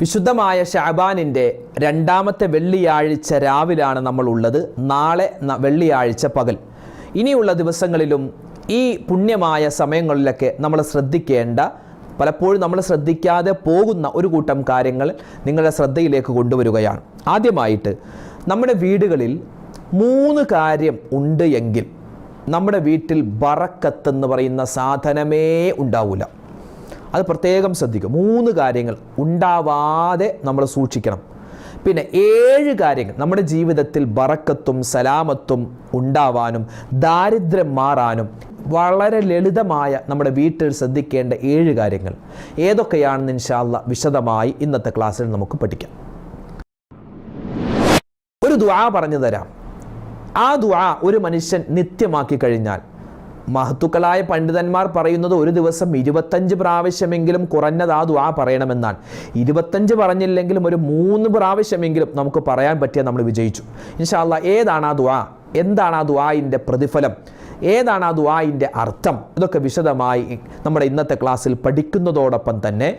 വിശുദ്ധമായ ഷാബാനിന്റെ രണ്ടാമത്തെ വെള്ളിയാഴ്ച രാവിലാണ് നമ്മൾ ഉള്ളത് നാളെ വെള്ളിയാഴ്ച പകൽ. ഇനിയുള്ള ദിവസങ്ങളിലും ഈ പുണ്യമായ സമയങ്ങളിലൊക്കെ നമ്മൾ ശ്രദ്ധിക്കേണ്ട പലപ്പോഴും നമ്മൾ ശ്രദ്ധിക്കാതെ പോകുന്ന ഒരു കൂട്ടം കാര്യങ്ങൾ നിങ്ങളുടെ ശ്രദ്ധയിലേക്ക് കൊണ്ടുവരികയാണ്. ആദ്യമായിട്ട് നമ്മുടെ വീടുകളിൽ മൂന്ന് കാര്യം ഉണ്ട് എങ്കിൽ നമ്മുടെ വീട്ടിൽ ബറക്കത്ത് എന്ന് പറയുന്ന സാധനമേ ഉണ്ടാവില്ല അത് പ്രത്യേകം ശ്രദ്ധിക്കുക. മൂന്ന് കാര്യങ്ങൾ ഉണ്ടാവാതെ നമ്മൾ സൂക്ഷിക്കണം. പിന്നെ ഏഴ് കാര്യങ്ങൾ നമ്മുടെ ജീവിതത്തിൽ ബറക്കത്തും സലാമത്തും ഉണ്ടാവാനും ദാരിദ്ര്യം മാറാനും വളരെ ലളിതമായ നമ്മുടെ വീട്ടിൽ ശ്രദ്ധിക്കേണ്ട ഏഴ് കാര്യങ്ങൾ. ഏതൊക്കെയാണെന്ന് ഇൻഷാല്ല വിശദമായി ഇന്നത്തെ ക്ലാസ്സിൽ നമുക്ക് പഠിക്കാം. ഒരു ദ്വാ പറഞ്ഞു തരാം. ആ ദ്വാ ഒരു മനുഷ്യൻ നിത്യമാക്കി കഴിഞ്ഞാൽ മഹത്തുക്കളായ പണ്ഡിതന്മാർ പറയുന്നത് ഒരു ദിവസം ഇരുപത്തഞ്ച് പ്രാവശ്യമെങ്കിലും കുറഞ്ഞത് ആ ദുആ പറയണമെന്നാണ്. ഇരുപത്തഞ്ച് പറഞ്ഞില്ലെങ്കിലും ഒരു മൂന്ന് പ്രാവശ്യമെങ്കിലും നമുക്ക് പറയാൻ പറ്റിയ നമ്മൾ വിജയിച്ചു. ഇൻഷാല്ല ഏതാണ് ആ ദുആ? എന്താണ് ആ ദുആയിന്റെ പ്രതിഫലം? ഏതാണ് ആ ദുആയിന്റെ അർത്ഥം? ഇതൊക്കെ വിശദമായി നമ്മുടെ ഇന്നത്തെ ക്ലാസ്സിൽ പഠിക്കുന്നതോടൊപ്പം തന്നെ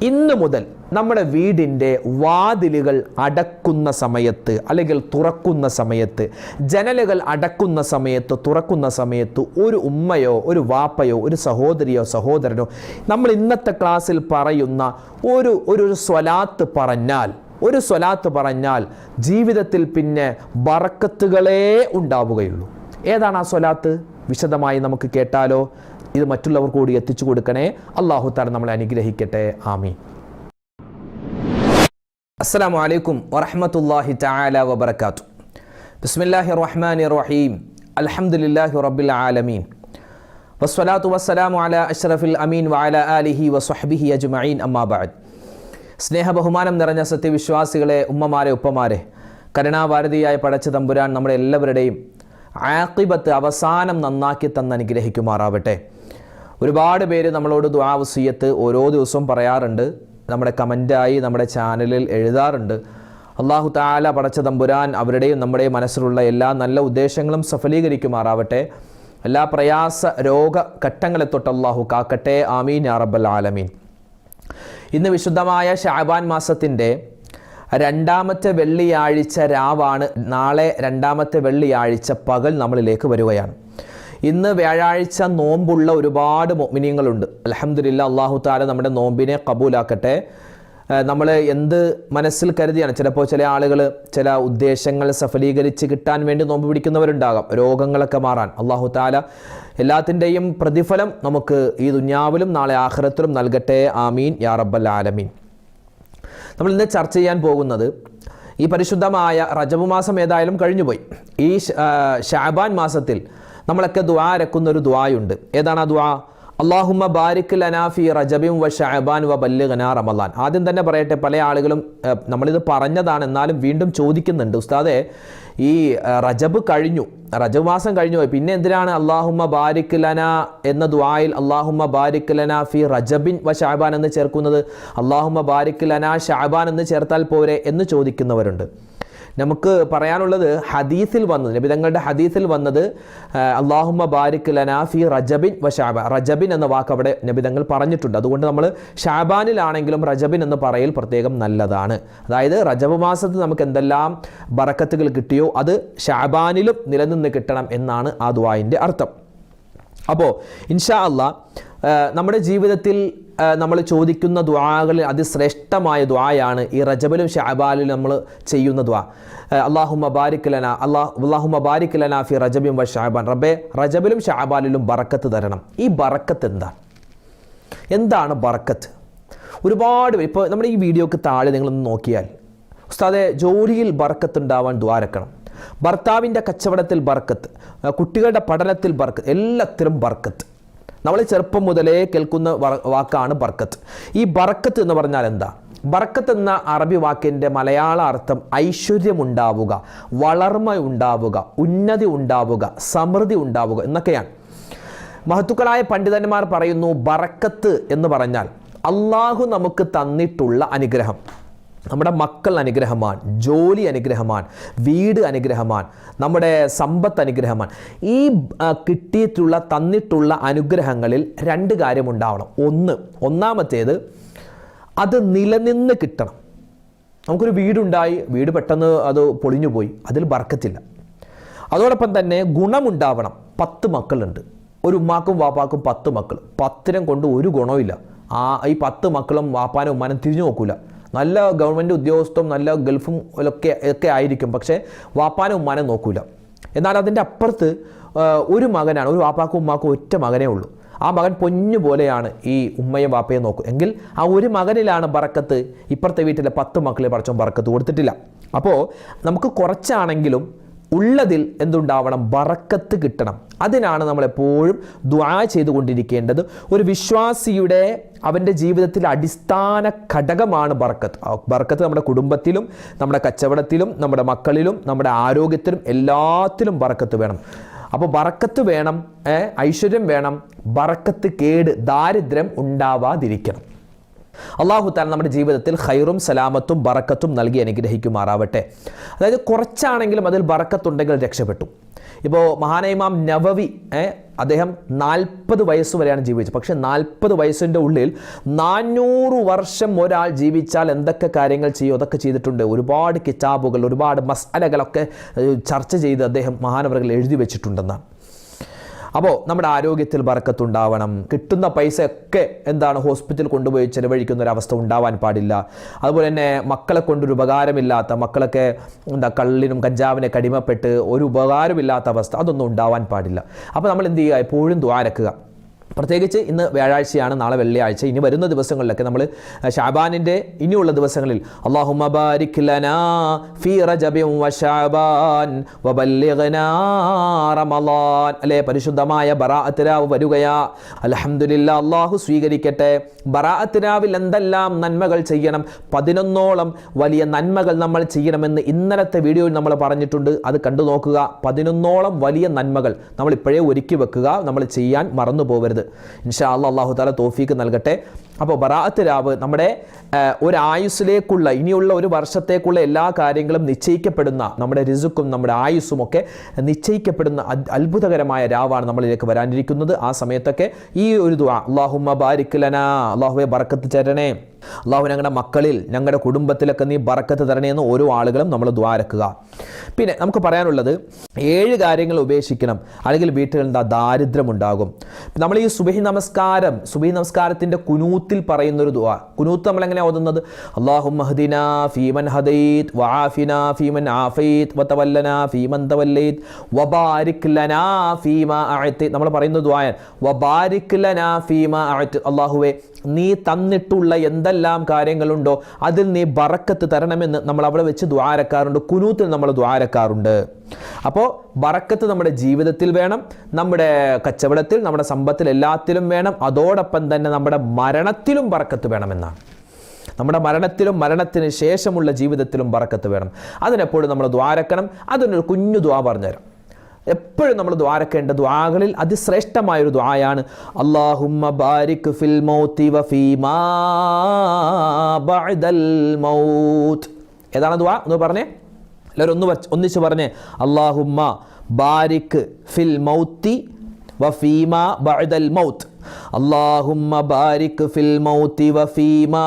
ഇന്ന് മുതൽ നമ്മുടെ വീടിന്റെ വാതിലുകൾ അടക്കുന്ന സമയത്ത് അല്ലെങ്കിൽ തുറക്കുന്ന സമയത്ത് ജനലുകൾ അടക്കുന്ന സമയത്ത് തുറക്കുന്ന സമയത്ത് ഒരു ഉമ്മയോ ഒരു വാപ്പയോ ഒരു സഹോദരിയോ സഹോദരനോ നമ്മൾ ഇന്നത്തെ ക്ലാസ്സിൽ പറയുന്ന ഒരു ഒരു സ്വലാത്ത് പറഞ്ഞാൽ ഒരു സ്വലാത്ത് പറഞ്ഞാൽ ജീവിതത്തിൽ പിന്നെ ബറക്കത്തുകളേ ഉണ്ടാവുകയുള്ളൂ. ഏതാണ് ആ സ്വലാത്ത്? വിശദമായി നമുക്ക് കേട്ടാലോ. ഇത് മറ്റുള്ളവർ കൂടി എത്തിച്ചു കൊടുക്കണേ. അള്ളാഹു താല നമ്മളെ അനുഗ്രഹിക്കട്ടെ. ആമി അസ്സലാമു അലൈക്കും വറഹ്മത്തുള്ളാഹി തആല വബർക്കാത്തു ബിസ്മില്ലാഹി റഹ്മാൻ റഹീം അലഹമുല്ലാഹി റബ്ബിൽ ആലമീൻ. വസ്വലാത്തു വസ്സലാമു അല അഷ്റഫിൽ അമീൻ വാല അലിഹി വസ്വഹ്ബിഹി അജ്മീൻ അമ്മാബാദ് സ്നേഹബഹുമാനം സ്നേഹ ബഹുമാനം നിറഞ്ഞ സത്യവിശ്വാസികളെ ഉമ്മമാരെ ഉപ്പമാരെ കരുണാഭാരതിയായ പടച്ച തമ്പുരാൻ നമ്മുടെ എല്ലാവരുടെയും ആക്കിബത്ത് അവസാനം നന്നാക്കി തന്ന് അനുഗ്രഹിക്കുമാറാവട്ടെ. ഒരുപാട് പേര് നമ്മളോട് ദ്വാവസീയത്ത് ഓരോ ദിവസവും പറയാറുണ്ട്. നമ്മുടെ കമന്റായി നമ്മുടെ ചാനലിൽ എഴുതാറുണ്ട്. അള്ളാഹു താല പടച്ച തമ്പുരാൻ അവരുടെയും നമ്മുടെയും മനസ്സിലുള്ള എല്ലാ നല്ല ഉദ്ദേശങ്ങളും സഫലീകരിക്കുമാറാവട്ടെ. എല്ലാ പ്രയാസ രോഗ ഘട്ടങ്ങളെ തൊട്ട് അള്ളാഹു കാക്കട്ടെ. ആമീൻ യാ റബ്ബൽ ആലമീൻ. ഇന്ന് വിശുദ്ധമായ ഷാബാൻ മാസത്തിന്റെ രണ്ടാമത്തെ വെള്ളിയാഴ്ച രാവാണ്. നാളെ രണ്ടാമത്തെ വെള്ളിയാഴ്ച പകൽ നമ്മളിലേക്ക് വരികയാണ്. ഇന്ന് വ്യാഴാഴ്ച നോമ്പുള്ള ഒരുപാട് മൊമിനിയങ്ങളുണ്ട് അലഹമില്ല അള്ളാഹു താല നമ്മുടെ നോമ്പിനെ കബൂലാക്കട്ടെ. നമ്മൾ എന്ത് മനസ്സിൽ കരുതിയാണ്? ചിലപ്പോൾ ചില ആളുകൾ ചില ഉദ്ദേശങ്ങൾ സഫലീകരിച്ച് കിട്ടാൻ വേണ്ടി നോമ്പ് പിടിക്കുന്നവരുണ്ടാകാം. രോഗങ്ങളൊക്കെ മാറാൻ. അള്ളാഹു താല എല്ലാത്തിന്റെയും പ്രതിഫലം നമുക്ക് ഈ ദുഞ്ഞാവിലും നാളെ ആഹ്റത്തിലും നൽകട്ടെ. ആമീൻ. യാ റബ്ബൽ ആലമീൻ. നമ്മൾ ഇന്ന് ചർച്ച ചെയ്യാൻ പോകുന്നത് ഈ പരിശുദ്ധമായ റജബ് മാസം ഏതായാലും കഴിഞ്ഞുപോയി. ഈ ഷാബാൻ മാസത്തിൽ നമ്മളൊക്കെ ദ്വാ അരക്കുന്ന ഒരു ദ്വായുണ്ട് ഏതാണ് ആ ദ്വാ അള്ളാഹുമ ബാരിക് ലനാഫി റജബിം വ ഷാബാൻ വ ബല്ലുഗന റമലാൻ ആദ്യം തന്നെ പറയട്ടെ പല ആളുകളും നമ്മളിത് പറഞ്ഞതാണ് എന്നാലും വീണ്ടും ചോദിക്കുന്നുണ്ട്. ഉസ്താദെ ഈ റജബ് കഴിഞ്ഞു. റജബ് മാസം കഴിഞ്ഞു പോയി. പിന്നെ എന്തിനാണ് അള്ളാഹുമ്മ ബാരിക് ലന എന്ന ദുആയിൽ അള്ളാഹുമ്മ ബാരിക് ലന ഫി റജബിൻ വ ഷാബാൻ എന്ന് ചേർക്കുന്നത്? അള്ളാഹുമ്മ ബാരിക് ലന ഷാബാൻ എന്ന് ചേർത്താൽ പോരെ എന്ന് ചോദിക്കുന്നവരുണ്ട്. നമുക്ക് പറയാനുള്ളത് ഹദീസിൽ വന്നത് നബിതങ്ങളുടെ ഹദീസിൽ വന്നത് അള്ളാഹുമ ബാരിക് ലനാഫി റജബിൻ വ ഷാബ റജബിൻ എന്ന വാക്ക് അവിടെ നബിതങ്ങൾ പറഞ്ഞിട്ടുണ്ട്. അതുകൊണ്ട് നമ്മൾ ഷാബാനിലാണെങ്കിലും റജബിൻ എന്ന് പറയൽ പ്രത്യേകം നല്ലതാണ്. അതായത് റജബ് മാസത്ത് നമുക്ക് എന്തെല്ലാം ബറക്കത്തുകൾ കിട്ടിയോ അത് ഷാബാനിലും നിലനിന്ന് കിട്ടണം എന്നാണ് ആ ദുആയിന്റെ അർത്ഥം. അപ്പോൾ ഇൻഷാ അള്ളാ ആ, നമ്മുടെ ജീവിതത്തിൽ നമ്മൾ ചോദിക്കുന്ന ദ്വാകളിൽ അതിശ്രേഷ്ഠമായ ദ്വായാണ് ഈ റജബിലും ഷാബാലിലും നമ്മൾ ചെയ്യുന്ന ദ്വാ അള്ളാഹു ബാരിക്കലന അള്ളാഹ് അള്ളാഹു ബാരിക്കലന ഫി റജബിം വ ഷാബാൻ റബ്ബെ റജബിലും ഷാബാലിലും ബറക്കത്ത് തരണം. ഈ ബറക്കത്ത് എന്താണ് എന്താണ് ബറക്കത്ത്? ഒരുപാട് ഇപ്പോൾ നമ്മുടെ ഈ വീഡിയോക്ക് താഴെ നിങ്ങളൊന്ന് നോക്കിയാൽ ഉസ്താദെ ജോലിയിൽ ബറക്കത്ത് ഉണ്ടാവാൻ ദ്വാരക്കണം ഭർത്താവിന്റെ കച്ചവടത്തിൽ ബർക്കത്ത് കുട്ടികളുടെ പഠനത്തിൽ ബർക്കത്ത് എല്ലാത്തിലും ബർക്കത്ത് നമ്മൾ ചെറുപ്പം മുതലേ കേൾക്കുന്ന വാക്കാണ് ബർക്കത്ത്. ഈ ബർക്കത്ത് എന്ന് പറഞ്ഞാൽ എന്താ? ബർക്കത്ത് എന്ന അറബി വാക്കിന്റെ മലയാള അർത്ഥം ഐശ്വര്യമുണ്ടാവുക വളർമ്മ ഉണ്ടാവുക ഉന്നതി ഉണ്ടാവുക സമൃദ്ധി ഉണ്ടാവുക എന്നൊക്കെയാണ്. മഹത്തുക്കളായ പണ്ഡിതന്മാർ പറയുന്നു ബറക്കത്ത് എന്ന് പറഞ്ഞാൽ അള്ളാഹു നമുക്ക് തന്നിട്ടുള്ള അനുഗ്രഹം. നമ്മുടെ മക്കൾ അനുഗ്രഹമാണ് ജോലി അനുഗ്രഹമാണ് വീട് അനുഗ്രഹമാണ് നമ്മുടെ സമ്പത്ത് അനുഗ്രഹമാണ്. ഈ കിട്ടിയിട്ടുള്ള തന്നിട്ടുള്ള അനുഗ്രഹങ്ങളിൽ രണ്ട് കാര്യമുണ്ടാവണം ഒന്ന് ഒന്നാമത്തേത് അത് നിലനിന്ന് കിട്ടണം. നമുക്കൊരു വീടുണ്ടായി വീട് പെട്ടെന്ന് അത് പൊളിഞ്ഞു പോയി അതിൽ ബർക്കത്തില്ല. അതോടൊപ്പം തന്നെ ഗുണമുണ്ടാവണം. പത്ത് മക്കളുണ്ട്. ഒരു ഉമ്മാക്കും വാപ്പാക്കും പത്ത് മക്കൾ പത്തിനം കൊണ്ട് ഒരു ഗുണമില്ല ആ ഈ പത്ത് മക്കളും വാപ്പാനും ഉമ്മാനും തിരിഞ്ഞു നോക്കൂല. നല്ല ഗവൺമെന്റ് ഉദ്യോഗസ്ഥവും നല്ല ഗൾഫും ഒക്കെ ഒക്കെ ആയിരിക്കും. പക്ഷേ വാപ്പാനും ഉമ്മാനും നോക്കൂല. എന്നാൽ അതിന്റെ അപ്പുറത്ത് ഒരു മകനാണ് ഒരു വാപ്പാക്കും ഉമ്മാക്കും ഒറ്റ മകനേ ഉള്ളൂ. ആ മകൻ പൊന്നു പോലെയാണ് ഈ ഉമ്മയും വാപ്പയും നോക്കും. എങ്കിൽ ആ ഒരു മകനിലാണ് ബറക്കത്ത്. ഇപ്പുറത്തെ വീട്ടിലെ പത്ത് മക്കളെ പറിച്ചും ബറക്കത്ത് കൊടുത്തിട്ടില്ല. അപ്പോൾ നമുക്ക് കുറച്ചാണെങ്കിലും ഉള്ളതിൽ എന്തുണ്ടാവണം? ബറക്കത്ത് കിട്ടണം. അതിനാണ് നമ്മൾ എപ്പോഴും ദ്വാ ചെയ്തുകൊണ്ടിരിക്കേണ്ടത്. ഒരു വിശ്വാസിയുടെ അവന്റെ ജീവിതത്തിൽ അടിസ്ഥാന ഘടകമാണ് ബർക്കത്ത് ബർക്കത്ത് നമ്മുടെ കുടുംബത്തിലും നമ്മുടെ കച്ചവടത്തിലും നമ്മുടെ മക്കളിലും നമ്മുടെ ആരോഗ്യത്തിലും എല്ലാത്തിലും ബർക്കത്ത് വേണം. അപ്പോൾ ബറക്കത്ത് വേണം ഐശ്വര്യം വേണം ബറക്കത്ത് കേട് ദാരിദ്ര്യം ഉണ്ടാവാതിരിക്കണം. അള്ളാഹു താല നമ്മുടെ ജീവിതത്തിൽ ഹൈറും സലാമത്തും ബറക്കത്തും നൽകി അനുഗ്രഹിക്കുമാറാവട്ടെ. അതായത് കുറച്ചാണെങ്കിലും അതിൽ ബറക്കത്തുണ്ടെങ്കിൽ രക്ഷപ്പെട്ടു. ഇപ്പോൾ മഹാനൈമാം നവവി അദ്ദേഹം നാൽപ്പത് വയസ്സ് വരെയാണ് ജീവിച്ചത്. പക്ഷെ നാൽപ്പത് വയസ്സിന്റെ ഉള്ളിൽ നാനൂറ് വർഷം ഒരാൾ ജീവിച്ചാൽ എന്തൊക്കെ കാര്യങ്ങൾ ചെയ്യും അതൊക്കെ ചെയ്തിട്ടുണ്ട്. ഒരുപാട് കിതാബുകൾ ഒരുപാട് മസാലകളൊക്കെ ചർച്ച ചെയ്ത് അദ്ദേഹം മഹാനവറുകൾ എഴുതി വെച്ചിട്ടുണ്ടെന്നാണ്. അപ്പോൾ നമ്മുടെ ആരോഗ്യത്തിൽ വറക്കത്തുണ്ടാവണം കിട്ടുന്ന പൈസ ഒക്കെ എന്താണ് ഹോസ്പിറ്റലിൽ കൊണ്ടുപോയി ചെലവഴിക്കുന്ന ഒരു അവസ്ഥ ഉണ്ടാവാൻ പാടില്ല. അതുപോലെ തന്നെ മക്കളെ കൊണ്ടൊരു ഉപകാരമില്ലാത്ത മക്കളൊക്കെ എന്താ കള്ളിനും കഞ്ചാവിനെ കടിമപ്പെട്ട് ഒരു ഉപകാരമില്ലാത്ത അവസ്ഥ അതൊന്നും ഉണ്ടാവാൻ പാടില്ല. അപ്പോൾ നമ്മൾ എന്ത് ചെയ്യുക? എപ്പോഴും ദ്വാരക്കുക. പ്രത്യേകിച്ച് ഇന്ന് വ്യാഴാഴ്ചയാണ് നാളെ വെള്ളിയാഴ്ച. ഇനി വരുന്ന ദിവസങ്ങളിലൊക്കെ നമ്മൾ ഷാബാനിന്റെ ഇനിയുള്ള ദിവസങ്ങളിൽ ഫീ വബല്ലിഗ്നാ റമളാൻ. അല്ലേ പരിശുദ്ധമായ ബറാഅത്ത് രാവ് വരികയാ. അൽഹംദുലില്ലാ അള്ളാഹു സ്വീകരിക്കട്ടെ. ബറാഅത്ത് രാവിൽ എന്തെല്ലാം നന്മകൾ ചെയ്യണം പതിനൊന്നോളം വലിയ നന്മകൾ നമ്മൾ ചെയ്യണമെന്ന് ഇന്നലത്തെ വീഡിയോയിൽ നമ്മൾ പറഞ്ഞിട്ടുണ്ട്. അത് കണ്ടു നോക്കുക. പതിനൊന്നോളം വലിയ നന്മകൾ നമ്മൾ ഇപ്പോഴേ ഒരുക്കി വെക്കുക. നമ്മൾ ചെയ്യാൻ മറന്നു പോകരുത് ഇൻഷാ അള്ളാഹ് അള്ളാഹു താല തോഫീക്ക് നൽകട്ടെ. അപ്പോൾ ബറാഅത്ത് രാവ് നമ്മുടെ ഒരു ആയുസ്സിലേക്കുള്ള ഇനിയുള്ള ഒരു വർഷത്തേക്കുള്ള എല്ലാ കാര്യങ്ങളും നിശ്ചയിക്കപ്പെടുന്ന നമ്മുടെ രിസുക്കും നമ്മുടെ ആയുസ്സും ഒക്കെ നിശ്ചയിക്കപ്പെടുന്ന അത്ഭുതകരമായ രാവാണ് നമ്മളിലേക്ക് വരാനിരിക്കുന്നത്. ആ സമയത്തൊക്കെ ഈ ഒരു ദുആ അള്ളാഹുമ്മ ബാരിക് ലനാ അള്ളാഹുവെ ബറക്കത്ത് തരണേ. അള്ളാഹു ഞങ്ങളുടെ മക്കളിൽ ഞങ്ങളുടെ കുടുംബത്തിലൊക്കെ നീ ബറക്കത്ത് തരണേന്ന് ഓരോ ആളുകളും നമ്മൾ ദ്വാരക്കുക പിന്നെ നമുക്ക് പറയാനുള്ളത് ഏഴ് കാര്യങ്ങൾ ഉപേക്ഷിക്കണം. അല്ലെങ്കിൽ വീട്ടിൽ എന്താ ദാരിദ്ര്യം ഉണ്ടാകും നമ്മൾ ഈ സുബഹി നമസ്കാരം സുബഹി നമസ്കാരത്തിന്റെ കുനൂത്തിൽ പറയുന്ന ഒരു കുനൂത്ത് നമ്മൾ എങ്ങനെയാണ് ഓതുന്നത്? അള്ളാഹു മഹദിന ഫീമൻ ഹദൈത് വആഫിന ഫീമൻ ആഫൈത് വതവല്ലന ഫീമൻ തവല്ലൈത് വബാരിക് ലനാ ഫീമ അഴത്ത് നമ്മൾ പറയുന്ന ദുആയാണ്. വബാരിക് ലനാ ഫീമ അഴത്ത് അള്ളാഹുവേ നീ തന്നിട്ടുള്ള എന്തെല്ലാം കാര്യങ്ങളുണ്ടോ അതിൽ നീ ബറക്കത്ത് തരണമെന്ന് നമ്മൾ അവിടെ വെച്ച് ദ്വാരക്കാറുണ്ട്. കുനൂത്തിൽ നമ്മൾ ദ്വാരക്കാറുണ്ട്. അപ്പോൾ ബറക്കത്ത് നമ്മുടെ ജീവിതത്തിൽ വേണം നമ്മുടെ കച്ചവടത്തിൽ നമ്മുടെ സമ്പത്തിൽ എല്ലാത്തിലും വേണം. അതോടൊപ്പം തന്നെ നമ്മുടെ മരണത്തിലും ബറക്കത്ത് വേണമെന്നാണ്. നമ്മുടെ മരണത്തിലും മരണത്തിന് ശേഷമുള്ള ജീവിതത്തിലും ബറക്കത്ത് വേണം. അതിനെപ്പോഴും നമ്മൾ ദ്വാരക്കണം. അതിനൊരു കുഞ്ഞു ദ്വാ പറഞ്ഞുതരാം. എപ്പോഴും നമ്മൾ ദ്വാരക്കേണ്ട ദ്വാകളിൽ അതിശ്രേഷ്ഠമായൊരു ദ്വായാണ്. അള്ളാഹുമ്മ ബാരിക് ഫിൽ മൗത്തി ബഅദൽ മൗത്ത്. ഏതാണ് ദ്വാ? എന്ന് പറഞ്ഞേ. എല്ലാവരും ഒന്ന് ഒന്നിച്ച് പറഞ്ഞേ. അള്ളാഹുമ്മ ബാരിക് ഫിൽ മൗത്തി വഫീമ ബഅദൽ മൗത്ത്. അള്ളാഹുമ്മ ബാരിക് ഫിൽ മൗത്തി വഫീമാ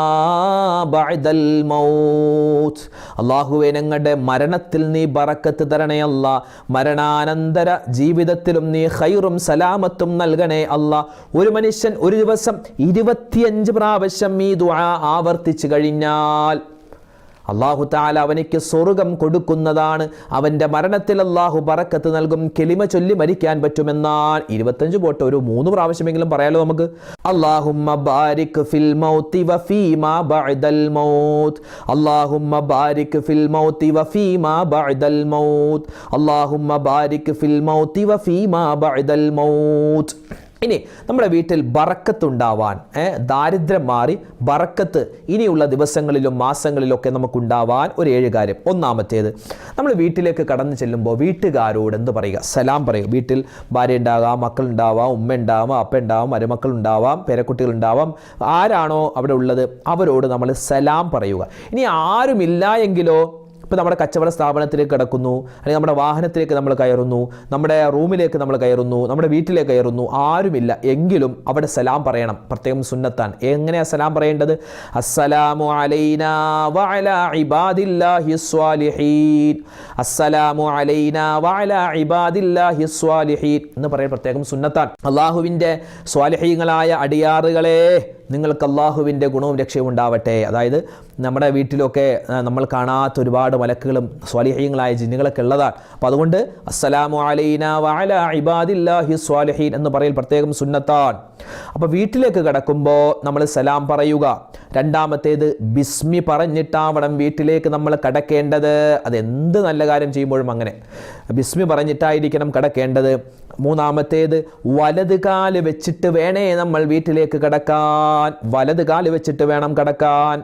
ബഅദൽ മൗത് അള്ളാഹുവെ ഞങ്ങളുടെ മരണത്തിൽ നീ ബറക്കത്ത് തരണേ അല്ല. മരണാനന്തര ജീവിതത്തിലും നീ ഖൈറും സലാമത്തും നൽകണേ അല്ല. ഒരു മനുഷ്യൻ ഒരു ദിവസം ഇരുപത്തിയഞ്ച് പ്രാവശ്യം ഈ ദുആ ആവർത്തിച്ചു കഴിഞ്ഞാൽ അള്ളാഹു താല അവനിക്ക് സ്വർഗം കൊടുക്കുന്നതാണ്. അവന്റെ മരണത്തിൽ അള്ളാഹു പറക്കത്ത് നൽകും കെളിമ ചൊല്ലി മരിക്കാൻ പറ്റുമെന്നാൽ ഇരുപത്തഞ്ച് പോട്ട് ഒരു മൂന്ന് പ്രാവശ്യമെങ്കിലും പറയാലോ നമുക്ക്? അള്ളാഹുമ്മ ബാരിക് ഫിൽ മൗത്തി വഫീമാ ബഅദൽ മൗത്ത്. അള്ളാഹുമ്മ ബാരിക് ഫിൽ മൗത്തി വഫീമാ ബഅദൽ മൗത്ത്. അള്ളാഹുമ്മ ബാരിക് ഫിൽ മൗത്തി വഫീമാ ബഅദൽ മൗത്ത്. ഇനി നമ്മുടെ വീട്ടിൽ ബറക്കത്തുണ്ടാവാൻ ദാരിദ്ര്യം മാറി ബറക്കത്ത് ഇനിയുള്ള ദിവസങ്ങളിലും മാസങ്ങളിലൊക്കെ നമുക്കുണ്ടാവാൻ ഒരു ഏഴ് കാര്യം. ഒന്നാമത്തേത് നമ്മൾ വീട്ടിലേക്ക് കടന്നു ചെല്ലുമ്പോൾ വീട്ടുകാരോട് എന്ത് പറയുക? സലാം പറയുക വീട്ടിൽ ഭാര്യ ഉണ്ടാകാം മക്കളുണ്ടാവാം ഉമ്മ ഉണ്ടാവാം അപ്പ ഉണ്ടാവാം മരുമക്കൾ ഉണ്ടാവാം പേരക്കുട്ടികൾ ഉണ്ടാവാം. ആരാണോ അവിടെ ഉള്ളത് അവരോട് നമ്മൾ സലാം പറയുക. ഇനി ആരുമില്ല എങ്കിലോ ഇപ്പോൾ നമ്മുടെ കച്ചവട സ്ഥാപനത്തിലേക്ക് കിടക്കുന്നു അല്ലെങ്കിൽ നമ്മുടെ വാഹനത്തിലേക്ക് നമ്മൾ കയറുന്നു നമ്മുടെ റൂമിലേക്ക് നമ്മൾ കയറുന്നു നമ്മുടെ വീട്ടിലേക്ക് കയറുന്നു ആരുമില്ല. എങ്കിലും അവിടെ സലാം പറയണം. പ്രത്യേകം സുന്നത്താൻ എങ്ങനെയാ സലാം പറയേണ്ടത്? അസ്സലാമു അലൈന വഅലാ ഇബാദില്ലാഹി സ്വാലിഹീൻ. അസ്സലാമു അലൈന ഇബാദില്ലാഹി സ്വാലിഹീൻ എന്ന് പറയാൻ പ്രത്യേകം സുന്നത്താൻ അള്ളാഹുവിന്റെ സ്വാലിഹീങ്ങളായ അടിയാറുകളെ നിങ്ങൾക്ക് അള്ളാഹുവിന്റെ ഗുണവും രക്ഷയും ഉണ്ടാവട്ടെ. അതായത് നമ്മുടെ വീട്ടിലൊക്കെ നമ്മൾ കാണാത്ത ഒരുപാട് മലക്കുകളും സ്വാലിഹീങ്ങളായ ജിന്നുകളൊക്കെ ഉള്ളതാണ്. അപ്പോൾ അതുകൊണ്ട് അസ്സലാമു അലൈന വാല ഇബാദില്ലാഹി സ്വാലിഹീൻ എന്ന് പറയൽ പ്രത്യേകം സുന്നത്താണ്. അപ്പോൾ വീട്ടിലേക്ക് കിടക്കുമ്പോൾ നമ്മൾ സലാം പറയുക. രണ്ടാമത്തേത് ബിസ്മി പറഞ്ഞിട്ടാവണം വീട്ടിലേക്ക് നമ്മൾ കടക്കേണ്ടത്. അതെന്ത് നല്ല കാര്യം ചെയ്യുമ്പോഴും അങ്ങനെ. ബിസ്മി പറഞ്ഞിട്ടായിരിക്കണം കടക്കേണ്ടത്. മൂന്നാമത്തേത് വലത് കാൽ വെച്ചിട്ട് വേണേ നമ്മൾ വീട്ടിലേക്ക് കടക്കാൻ വലത് കാൽ വെച്ചിട്ട് വേണം കടക്കാൻ.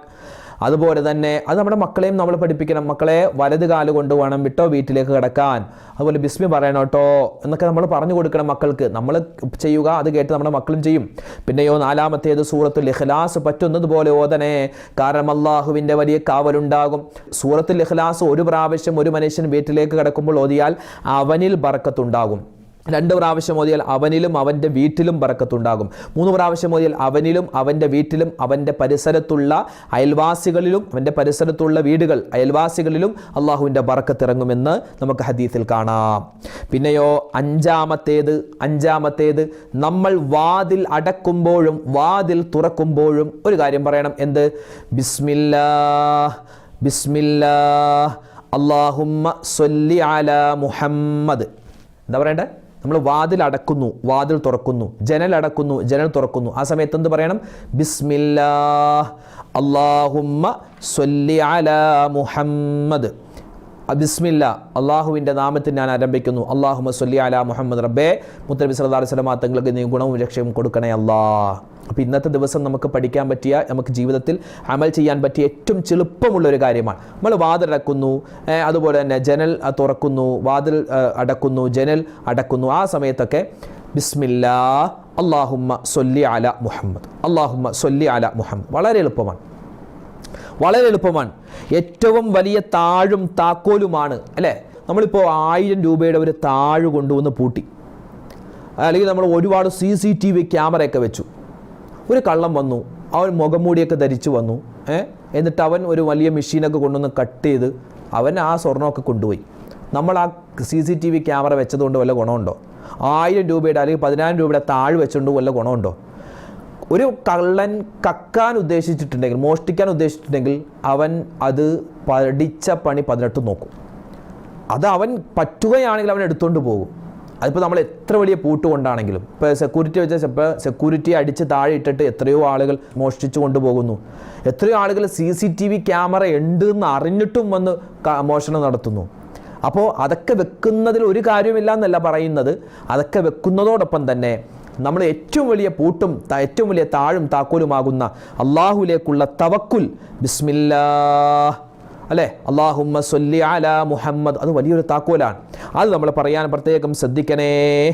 അതുപോലെ തന്നെ അത് നമ്മുടെ മക്കളെയും നമ്മൾ പഠിപ്പിക്കണം. മക്കളെ വലത് കാൽ കൊണ്ട് വേണം വിട്ടോ വീട്ടിലേക്ക് കിടക്കാൻ. അതുപോലെ ബിസ്മി പറയണം കേട്ടോ എന്നൊക്കെ നമ്മൾ പറഞ്ഞു കൊടുക്കണം മക്കൾക്ക്. നമ്മൾ ചെയ്യുക അത് കേട്ട് നമ്മുടെ മക്കളും ചെയ്യും. പിന്നെയോ നാലാമത്തേത് സൂറത്തുൽ ഇഖ്ലാസ് പറ്റുന്നതുപോലെ ഓതനെ കാരണം അള്ളാഹുവിന്റെ വലിയ കാവലുണ്ടാകും. സൂറത്തുൽ ഇഖ്ലാസ് ഒരു പ്രാവശ്യം ഒരു മനുഷ്യൻ വീട്ടിലേക്ക് കിടക്കുമ്പോൾ ഓതിയാൽ അവനിൽ ബറക്കത്തുണ്ടാകും രണ്ട് പ്രാവശ്യം ഓതിയാൽ അവനിലും അവന്റെ വീട്ടിലും പറക്കത്തുണ്ടാകും മൂന്ന് പ്രാവശ്യം ഓതിയാൽ അവനിലും അവന്റെ വീട്ടിലും അവന്റെ പരിസരത്തുള്ള അയൽവാസികളിലും അവന്റെ പരിസരത്തുള്ള വീടുകൾ അയൽവാസികളിലും അള്ളാഹുവിന്റെ പറക്കത്തിറങ്ങുമെന്ന് നമുക്ക് ഹദീസിൽ കാണാം. പിന്നെയോ അഞ്ചാമത്തേത് അഞ്ചാമത്തേത് നമ്മൾ വാതിൽ അടക്കുമ്പോഴും വാതിൽ തുറക്കുമ്പോഴും ഒരു കാര്യം പറയണം. എന്ത്? ബിസ്മില്ലാ ബിസ്മില്ലാ അള്ളാഹുമ്മ സൊല്ലി അല മുഹമ്മദ്. എന്താ പറയണ്ടേ? നമ്മൾ വാതിൽ അടക്കുന്നു വാതിൽ തുറക്കുന്നു ജനൽ അടക്കുന്നു ജനൽ തുറക്കുന്നു. ആ സമയത്ത് എന്ത് പറയണം? ബിസ്മില്ലാ അള്ളാഹുമ്മ സൊല്ലി അലാ മുഹമ്മദ്. ബിസ്മില്ല അള്ളാഹുവിന്റെ നാമത്തിൽ ഞാൻ ആരംഭിക്കുന്നു. അള്ളാഹുമ സൊല്ലി അല മുഹമ്മദ് റബ്ബെ. മുത്തനബി സല്ലല്ലാഹു അലൈഹി നീ ഗുണവും രക്ഷയും കൊടുക്കണേ അല്ലാ അപ്പോൾ ഇന്നത്തെ ദിവസം നമുക്ക് പഠിക്കാൻ പറ്റിയ നമുക്ക് ജീവിതത്തിൽ അമൽ ചെയ്യാൻ പറ്റിയ ഏറ്റവും ചെളുപ്പമുള്ള ഒരു കാര്യമാണ്. നമ്മൾ വാതിലടക്കുന്നു അതുപോലെ തന്നെ ജനൽ തുറക്കുന്നു വാതിൽ അടക്കുന്നു ജനൽ അടക്കുന്നു. ആ സമയത്തൊക്കെ ബിസ്മില്ലാ അള്ളാഹുമ്മ സൊല്ലി അല മുഹമ്മദ് അള്ളാഹുമ്മ സൊല്ലി അല മുഹമ്മദ്. വളരെ എളുപ്പമാണ്. വളരെ എളുപ്പമാണ്. ഏറ്റവും വലിയ താഴും താക്കോലുമാണ് അല്ലേ? നമ്മളിപ്പോൾ ആയിരം രൂപയുടെ ഒരു താഴ് കൊണ്ടുവന്ന് പൂട്ടി. അല്ലെങ്കിൽ നമ്മൾ ഒരുപാട് സി സി ടി വി ക്യാമറയൊക്കെ വെച്ചു. ഒരു കള്ളം വന്നു. അവൻ മുഖംമൂടിയൊക്കെ ധരിച്ചു വന്നു. എന്നിട്ട് അവൻ ഒരു വലിയ മെഷീനൊക്കെ കൊണ്ടുവന്ന് കട്ട് ചെയ്ത് അവൻ ആ സ്വർണമൊക്കെ കൊണ്ടുപോയി. നമ്മൾ ആ C C T V camera വെച്ചതുകൊണ്ട് വല്ല ഗുണമുണ്ടോ? ആയിരം രൂപയുടെ അല്ലെങ്കിൽ പതിനായിരം രൂപയുടെ താഴ് വെച്ചുകൊണ്ട് വല്ല ഗുണമുണ്ടോ? ഒരു കള്ളൻ കക്കാൻ ഉദ്ദേശിച്ചിട്ടുണ്ടെങ്കിൽ മോഷ്ടിക്കാൻ ഉദ്ദേശിച്ചിട്ടുണ്ടെങ്കിൽ അവൻ അത് പഠിച്ച പണി പതിനെട്ട് നോക്കും. അത് അവൻ പറ്റുകയാണെങ്കിൽ അവൻ എടുത്തുകൊണ്ട് പോകും. അതിപ്പോൾ നമ്മൾ എത്ര വലിയ പൂട്ട് കൊണ്ടാണെങ്കിലും ഇപ്പോൾ സെക്യൂരിറ്റി വെച്ചാൽ ഇപ്പോൾ സെക്യൂരിറ്റി അടിച്ച് താഴെ ഇട്ടിട്ട് എത്രയോ ആളുകൾ മോഷ്ടിച്ചു കൊണ്ടുപോകുന്നു. എത്രയോ ആളുകൾ C C T V camera ഉണ്ട് എന്ന് അറിഞ്ഞിട്ടും വന്ന് മോഷണം നടത്തുന്നു. അപ്പോൾ അതൊക്കെ വെക്കുന്നതിൽ ഒരു കാര്യമില്ല എന്നല്ല പറയുന്നത്. അതൊക്കെ വെക്കുന്നതോടൊപ്പം തന്നെ നമ്മൾ ഏറ്റവും വലിയ പൂട്ടും ഏറ്റവും വലിയ താഴും താക്കോലുമാകുന്ന അള്ളാഹുലേക്കുള്ള തവക്കുൽ. ബിസ്മില്ലാ അല്ലേ? അള്ളാഹുമ്മ സൊല്ലി അല മുഹമ്മദ്. അത് വലിയൊരു താക്കോലാണ്. അത് നമ്മൾ പറയാൻ പ്രത്യേകം ശ്രദ്ധിക്കണേ.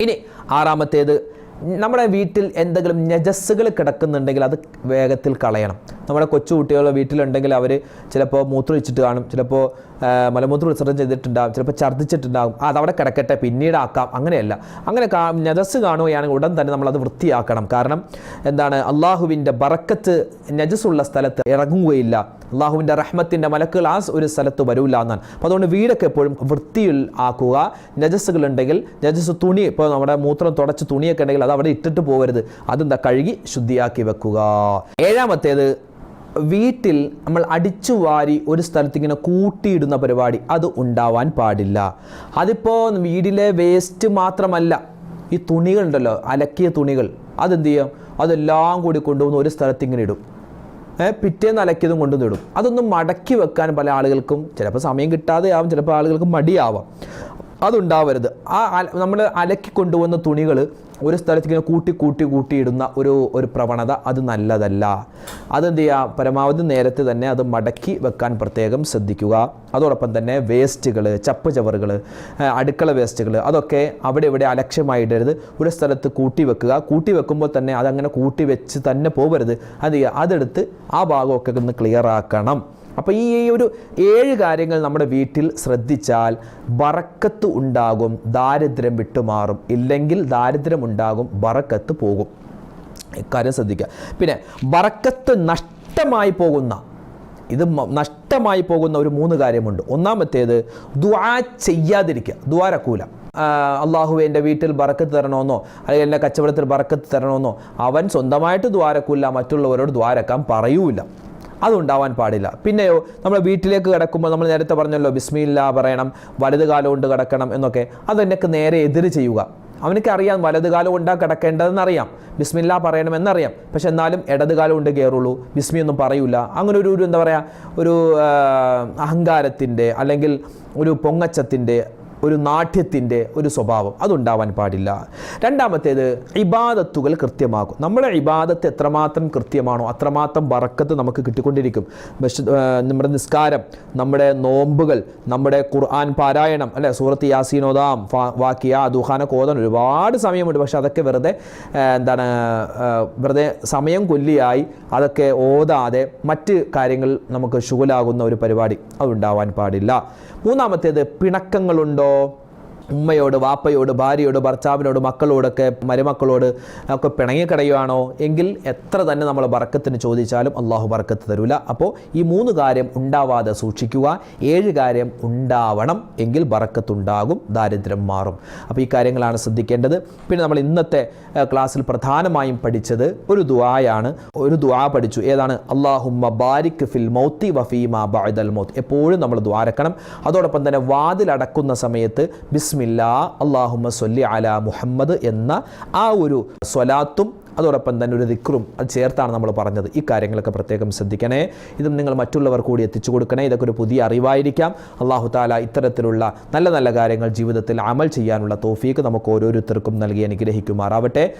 ഇനി ആറാമത്തേത് നമ്മുടെ വീട്ടിൽ എന്തെങ്കിലും നജസ്സുകൾ കിടക്കുന്നുണ്ടെങ്കിൽ അത് വേഗത്തിൽ കളയണം. നമ്മുടെ കൊച്ചു കുട്ടികൾ വീട്ടിലുണ്ടെങ്കിൽ അവർ ചിലപ്പോൾ മൂത്രമൊഴിച്ചിട്ട് കാണും. ചിലപ്പോൾ മലമൂത്ര വിസർജനം ചെയ്തിട്ടുണ്ടാകും ചിലപ്പോൾ ഛർദ്ദിച്ചിട്ടുണ്ടാകും അത് അതവിടെ കിടക്കട്ടെ പിന്നീട് ആക്കാം അങ്ങനെയല്ല. അങ്ങനെ കാ നജസ് കാണുകയാണെങ്കിൽ ഉടൻ തന്നെ നമ്മളത് വൃത്തിയാക്കണം. കാരണം എന്താണ് അള്ളാഹുവിന്റെ ബറക്കത്ത് നജസ്സുള്ള സ്ഥലത്ത് ഇറങ്ങുകയില്ല. അള്ളാഹുവിന്റെ റഹ്മത്തിന്റെ മലക്കുകൾ ആ ഒരു സ്ഥലത്ത് വരൂല്ല എന്നാണ്. അപ്പോൾ അതുകൊണ്ട് വീടൊക്കെ എപ്പോഴും വൃത്തിയിൽ ആക്കുക. നജസ്സുകൾ ഉണ്ടെങ്കിൽ നജസ് തുണി ഇപ്പോൾ നമ്മുടെ മൂത്രം തുടച്ച് തുണിയൊക്കെ ഉണ്ടെങ്കിൽ അത് അവിടെ ഇട്ടിട്ട് പോകരുത് അതെന്താ കഴുകി ശുദ്ധിയാക്കി വെക്കുക. ഏഴാമത്തേത് വീട്ടിൽ നമ്മൾ അടിച്ചു വാരി ഒരു സ്ഥലത്ത് ഇങ്ങനെ കൂട്ടിയിടുന്ന പരിപാടി അത് ഉണ്ടാവാൻ പാടില്ല. അതിപ്പോൾ വീടിലെ വേസ്റ്റ് മാത്രമല്ല ഈ തുണികളുണ്ടല്ലോ അലക്കിയ തുണികൾ അതെന്ത് ചെയ്യും അതെല്ലാം കൂടി കൊണ്ടുവന്ന് ഒരു സ്ഥലത്ത് ഇങ്ങനെ ഇടും പിറ്റേന്ന് അലക്കിയതും കൊണ്ടുവന്ന് ഇടും. അതൊന്നും മടക്കി വെക്കാൻ പല ആളുകൾക്കും ചിലപ്പോൾ സമയം കിട്ടാതെ ആവും ചിലപ്പോൾ ആളുകൾക്ക് മടിയാവാം. അതുണ്ടാവരുത്. ആ നമ്മൾ അലക്കി കൊണ്ടുവന്ന തുണികൾ ഒരു സ്ഥലത്ത് ഇങ്ങനെ കൂട്ടി കൂട്ടി കൂട്ടിയിടുന്ന ഒരു ഒരു പ്രവണത അത് നല്ലതല്ല. അതെന്ത് ചെയ്യുക പരമാവധി നേരത്തെ തന്നെ അത് മടക്കി വെക്കാൻ പ്രത്യേകം ശ്രദ്ധിക്കുക. അതോടൊപ്പം തന്നെ വേസ്റ്റുകൾ ചപ്പ് ചവറുകൾ അടുക്കള വേസ്റ്റുകൾ അതൊക്കെ അവിടെ ഇവിടെ അലക്ഷ്യമായിടരുത് ഒരു സ്ഥലത്ത് കൂട്ടി വെക്കുക. കൂട്ടി വെക്കുമ്പോൾ തന്നെ അതങ്ങനെ കൂട്ടി വെച്ച് തന്നെ പോകരുത് അത് ചെയ്യുക അതെടുത്ത് ആ ഭാഗമൊക്കെ ഒന്ന് ക്ലിയർ ആക്കണം. അപ്പോൾ ഈ ഒരു ഏഴ് കാര്യങ്ങൾ നമ്മുടെ വീട്ടിൽ ശ്രദ്ധിച്ചാൽ ബറക്കത്ത് ഉണ്ടാകും ദാരിദ്ര്യം വിട്ടുമാറും. ഇല്ലെങ്കിൽ ദാരിദ്ര്യം ഉണ്ടാകും ബറക്കത്ത് പോകും. ഇക്കാര്യം ശ്രദ്ധിക്കുക. പിന്നെ ബറക്കത്ത് നഷ്ടമായി പോകുന്ന ഇത് നഷ്ടമായി പോകുന്ന ഒരു മൂന്ന് കാര്യമുണ്ട്. ഒന്നാമത്തേത് ദുആ ചെയ്യാതിരിക്കുക. ദ്വാരക്കൂല അള്ളാഹു എന്റെ വീട്ടിൽ ബറക്കത്ത് തരണമെന്നോ അല്ലെങ്കിൽ എന്റെ കച്ചവടത്തിൽ ബറക്കത്ത് തരണമെന്നോ അവൻ സ്വന്തമായിട്ട് ദ്വാരക്കൂല മറ്റുള്ളവരോട് ദ്വാരക്കാൻ പറയൂല അതുണ്ടാവാൻ പാടില്ല. പിന്നെയോ നമ്മൾ വീട്ടിലേക്ക് കിടക്കുമ്പോൾ നമ്മൾ നേരത്തെ പറഞ്ഞല്ലോ ബിസ്മില്ല പറയണം വലത് കാലം കൊണ്ട് കിടക്കണം എന്നൊക്കെ. അതെന്നൊക്കെ നേരെ എതിര് ചെയ്യുക. അവനക്ക് അറിയാം വലത് കാലം കൊണ്ടാ കിടക്കേണ്ടതെന്നറിയാം ബിസ്മില്ല പറയണമെന്നറിയാം പക്ഷെ എന്നാലും ഇടത് കാലം കൊണ്ട് കയറുള്ളൂ. ബിസ്മി ഒന്നും പറയൂല. അങ്ങനെ ഒരു ഒരു എന്താ പറയുക ഒരു അഹങ്കാരത്തിന്റെ അല്ലെങ്കിൽ ഒരു പൊങ്ങച്ചത്തിന്റെ ഒരു നാട്യത്തിന്റെ ഒരു സ്വഭാവം. അതുണ്ടാവാൻ പാടില്ല. രണ്ടാമത്തേത് ഇബാദത്തുകൾ കൃത്യമാക്കും. നമ്മുടെ ഇബാദത്ത് എത്രമാത്രം കൃത്യമാണോ അത്രമാത്രം വറക്കത്ത് നമുക്ക് കിട്ടിക്കൊണ്ടിരിക്കും. നമ്മുടെ നിസ്കാരം നമ്മുടെ നോമ്പുകൾ നമ്മുടെ ഖുർആൻ പാരായണം അല്ലെ? സൂറത്ത് യാസീനോദാം വാക്കിയ ദുഹാനൊക്കെ ഓതാൻ ഒരുപാട് സമയമുണ്ട്. പക്ഷെ അതൊക്കെ വെറുതെ എന്താണ് വെറുതെ സമയം കൊല്ലിയായി അതൊക്കെ ഓതാതെ മറ്റ് കാര്യങ്ങൾ നമുക്ക് ശുഗലാകുന്ന ഒരു പരിപാടി അതുണ്ടാവാൻ പാടില്ല. മൂന്നാമത്തേത് പിണക്കങ്ങളുണ്ടോ? ഉമ്മയോട് വാപ്പയോട് ഭാര്യയോട് ഭർത്താവിനോട് മക്കളോടൊക്കെ മരുമക്കളോട് ഒക്കെ പിണങ്ങിക്കിടയുകയാണോ എങ്കിൽ എത്ര തന്നെ നമ്മൾ വറക്കത്തിന് ചോദിച്ചാലും അള്ളാഹു വറക്കത്ത് തരൂല. അപ്പോൾ ഈ മൂന്ന് കാര്യം ഉണ്ടാവാതെ സൂക്ഷിക്കുക. ഏഴ് കാര്യം ഉണ്ടാവണം എങ്കിൽ ബറക്കത്തുണ്ടാകും ദാരിദ്ര്യം മാറും. അപ്പോൾ ഈ കാര്യങ്ങളാണ് ശ്രദ്ധിക്കേണ്ടത്. പിന്നെ നമ്മൾ ഇന്നത്തെ ക്ലാസ്സിൽ പ്രധാനമായും പഠിച്ചത് ഒരു ദുആയാണ്. ഒരു ദുആ പഠിച്ചു. ഏതാണ്? അള്ളാഹുമ്മ ബാരിക് ഫിൽ മൗത്തി വഫീമ ബഅദൽ മൗത്ത്. എപ്പോഴും നമ്മൾ ദ്വാരക്കണം അതോടൊപ്പം തന്നെ വാതിലടക്കുന്ന സമയത്ത് സമയത്ത് ബിസ്മില്ലാ അള്ളാഹുമ സൊല്ലി അല മുഹമ്മദ് എന്ന ആ ഒരു സ്വലാത്തും അതോടൊപ്പം തന്നെ ഒരു ദിക്റും അത് ചേർത്താണ് നമ്മൾ പറഞ്ഞത്. ഈ കാര്യങ്ങളൊക്കെ പ്രത്യേകം ശ്രദ്ധിക്കണേ. ഇതും നിങ്ങൾ മറ്റുള്ളവർ കൂടി എത്തിച്ചു കൊടുക്കണേ. ഇതൊക്കെ ഒരു പുതിയ അറിവായിരിക്കാം. അള്ളാഹു താല ഇത്തരത്തിലുള്ള നല്ല നല്ല കാര്യങ്ങൾ ജീവിതത്തിൽ അമൽ ചെയ്യാനുള്ള തോഫീക്ക് നമുക്ക് ഓരോരുത്തർക്കും നൽകി അനുഗ്രഹിക്കുമാറാവട്ടെ.